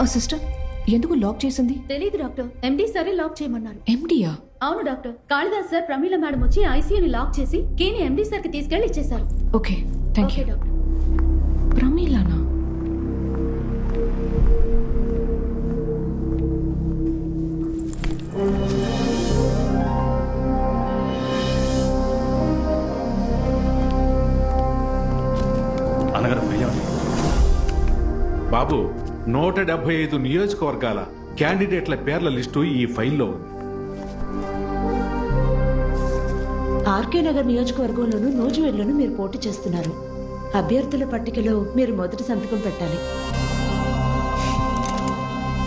ఆ సిస్టర్ ఎందుకు లాక్ చేసింది? తెలీదు డాక్టర్. ఎండి సరే లాక్ చేయమన్నారు. ఎండియా అవును doctor. Kalidas sir Pramila madam వచ్చి ఐసీయూని లాక్ చేసి కీని ఎండి సార్కి తీసుకెళ్ళి ఇచ్చేశారు. Okay thank okay you doctor. ప్రమీలానా. బాబు నూట డెబ్బై ఐదు నియోజకవర్గాల క్యాండిడేట్ల పేర్ల లిస్టు ఈ ఫైల్లో ఉంది. ఆర్కే నగర్ నియోజకవర్గంలోనూ నూజివీడ్లోనూ మీరు పోటీ చేస్తున్నారు. అభ్యర్థుల పట్టికలో మీరు మొదటి సంతకం పెట్టాలి.